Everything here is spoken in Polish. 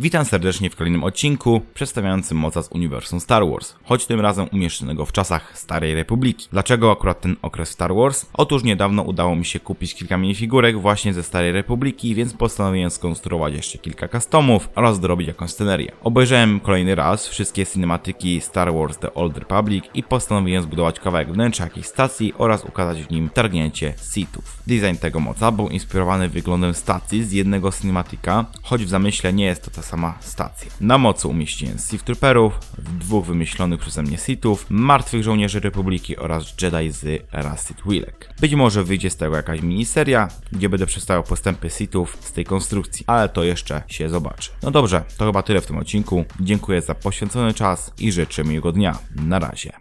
Witam serdecznie w kolejnym odcinku przedstawiającym moca z uniwersum Star Wars, choć tym razem umieszczonego w czasach Starej Republiki. Dlaczego akurat ten okres Star Wars? Otóż niedawno udało mi się kupić kilka minifigurek właśnie ze Starej Republiki, więc postanowiłem skonstruować jeszcze kilka customów oraz dorobić jakąś scenerię. Obejrzałem kolejny raz wszystkie cinematyki Star Wars The Old Republic i postanowiłem zbudować kawałek wnętrza jakiejś stacji oraz ukazać w nim targnięcie Sithów. Design tego moca był inspirowany wyglądem stacji z jednego cinematika, choć w zamyśle nie jest to ta sama stacja. Na mocu umieściłem Sith Trooperów, dwóch wymyślonych przeze mnie Sithów, martwych żołnierzy Republiki oraz Jedi z era Sithwilek. Być może wyjdzie z tego jakaś miniseria, gdzie będę przedstawiał postępy Sithów z tej konstrukcji, ale to jeszcze się zobaczy. No dobrze, to chyba tyle w tym odcinku. Dziękuję za poświęcony czas i życzę miłego dnia. Na razie.